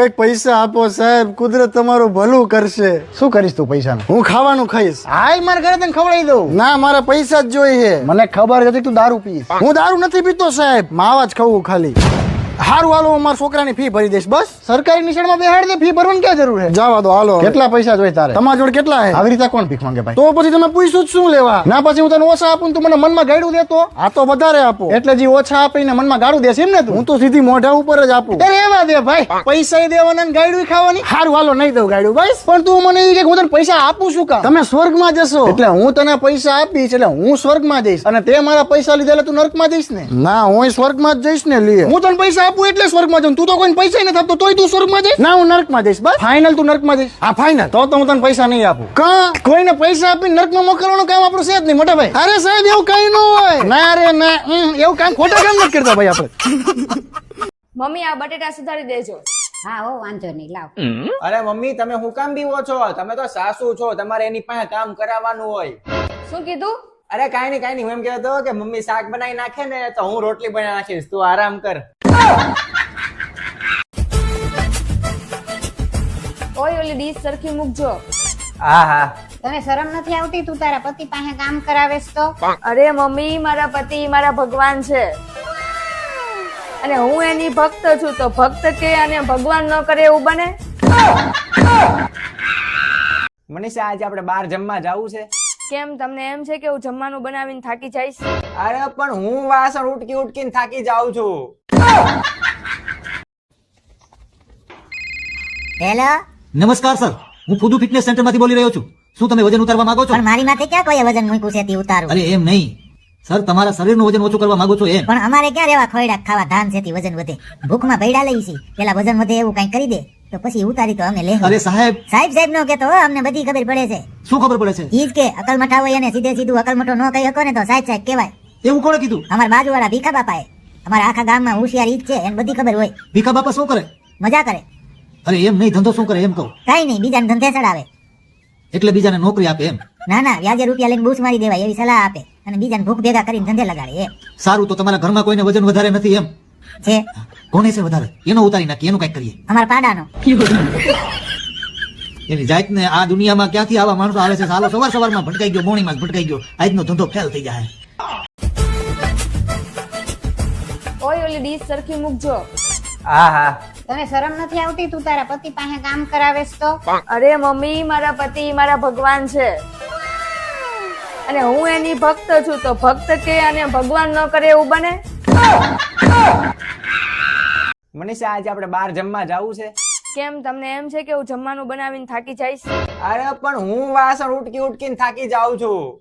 કંઈક પૈસા આપો સાહેબ કુદરત તમારું ભલું કરશે. શું કરીશ તું પૈસાનું? હું ખાવાનું ખાઈશ. હાય મારા ઘરે તને ખવડાવી દઉં. ના મારા પૈસા જ જોઈએ મને ખબર હતી તું દારૂ પીશ. હું દારૂ નથી પીતો સાહેબ માવા જ ખાવું ખાલી. હારું હાલો હું મારા છોકરાની ફી ભરી દઈશ બસ. સરકારી નિશાળમાં બેહાડ દે ફી ભરવાની ક્યાં જરૂર છે જવા દો હાલો કેટલા પૈસા જોઈએ તારે? તમારા જોડે કેટલા છે આવી રીતે કોણ ભીખ માંગે ભાઈ? તો પછી તમે પૂછ્યું જ શું લેવા? ના પછી હું તને ઓછા આપું તું મને મનમાં ગાડું દેતો આ તો વધારે આપો. એટલે જે ઓછા આપીને મનમાં ગાડું દેશે એમ ને તું? હું તો સીધી મોઢા ઉપર જ આપું. અરે દે ભાઈ પૈસા દેવાના ને ગાડું ખાવાની? હારું હાલો નહીં દઉં ગાયડું બસ. પણ તું મને એ કે હું તને પૈસા આપું છું કા તમે સ્વર્ગમાં જશો. એટલે હું તને પૈસા આપીશ એટલે હું સ્વર્ગમાં જઈશ. અને તે મારા પૈસા લીધેલા એટલે તું નર્કમાં જઈશ ને? ના હું સ્વર્ગમાં જ જઈશ ને લીએ હું તને પૈસા આપું એટલે સ્વર્ગમાં જાઉં. તું તો કોઈ પૈસા નથી આપતો તોય તું સ્વર્ગમાં જઈશ. ના હું નર્કમાં જઈશ બસ. ફાઇનલ તું નર્કમાં જઈશ. હા ફાઇનલ તો તો હું તને પૈસા નહીં આપું. કા? કોઈને પૈસા આપીને નર્કમાં મોકલવાનું કામ આપણું છે જ નહીં મોટા ભાઈ. અરે સાહેબ એવું કઈ ન હોય. ના રે ના એવું કામ ખોટા કામ નથી કરતા ભાઈ આપણે. મમ્મી આ બટેટા સુધારી દેજો. હા હો વાંધો નહીં લાવ. અરે મમ્મી તમે હું કામ બીવો છો? તમે તો સાસુ છો તમારે એની પાસે કામ કરાવવાનું હોય. શું કીધું? અરે કાઈ નહીં કાઈ નહીં હું એમ કહેતો કે મમ્મી શાક બનાવી નાખે ને તો હું રોટલી બનાવી નાખીશ તું આરામ કર. ઓય ઓલી ડીશ સરખી મૂકજો. હા હા. તને શરમ નથી આવતી? તું તારા પતિ પાસે કામ કરાવેશ તો? અરે મમ્મી મારા પતિ મારા ભગવાન છે. અને હું એની ભક્ત છું તો ભક્ત કે અને ભગવાન ન કરે એવું બને? મનીષા આજે આપણે બહાર જમવા જવું છે? કેમ? તમને એમ છે કે હું જમવાનું બનાવીને થાકી જઈશ? અરે પણ હું વાસણ ઉટકી ઉટકીને થાકી જાઉં છું. હેલો? નમસ્કાર સર. હું ફૂદુ ફિટનેસ સેન્ટરમાંથી બોલી રહ્યો છું. શું તમે વજન ઉતારવા માંગો છો? પણ મારી માથે ક્યાં કોઈ વજન મૂક્યું છે તે ઉતારું? અરે એમ નહીં. સર તમારા શરીરનું વજન ઓછું કરવા માંગો છો એમ. પણ અમારે ક્યાં રહેવા ખોયડા ખાવા ધાન છે વજન વધે? ભૂખમાં ભૈડા લઈ છી. પેલા વજન વધે એવું કઈ કરી દે તો પછી ઉતારી તો અમે લે અરે સાહેબ. સાહેબ સાહેબ નો કેતો અમને બધી ખબર પડે છે. શું ખબર પડે છે? ઈ કે અકલ મઠા હોય અને સીધે સીધું અકલ મઠો ન કહી શકો ને તો સાહેબ સાહેબ કહેવાય. એવું કોણે કીધું? અમારા બાજુવાળા ભીખા બાપાએ. અમારા આખા ગામમાં હોશિયાર ઈ છે એને બધી ખબર હોય. ભીખા બાપા શું કરે? મજા કરે. અરે એમ નહીં ધંધો શું કરે એમ કહું. કઈ નહીં બીજાને ધંધે ચડાવે. એટલે બીજાને નોકરી આપે એમ. ના ના વ્યાજે રૂપિયા લઈને બૂસ મારી દેવાય એવી સલાહ આપે. અને બીજાને ભૂખ ભેગા કરીને ધંધે લગાડે એ સારું તો તમારા ઘરમાં કોઈને વજન વધારે નથી એમ? છે. કોને છે વધારે? એનો ઉતારી નાખી એનું કંઈક કરીએ. અમારા પાડાનો. એની જાતને આ દુનિયામાં ક્યાંથી આવા માણસો આવે છે? સાલો સવાર સવારમાં ભટકાઈ ગયો મોણીમાં ભટકાઈ ગયો. આજનો ધંધો ફેલ થઈ જાય. ઓય ઓલી ડીશ સરખી મૂકજો. હા હા. તને શરમ નથી આવતી? તું તારા પતિ પાસે કામ કરાવેશ તો? અરે મમ્મી મારા પતિ મારા ભગવાન છે. અને હું એની ભક્ત છું તો ભક્ત કે અને ભગવાન ન કરે એવું બને? મનીષા આજે આપણે બહાર જમવા જવું છે? કેમ? તમને એમ છે કે હું જમવાનું બનાવીને થાકી જઈશ? અરે પણ હું વાસણ ઉટકી ઉટકીને થાકી જાઉં છું.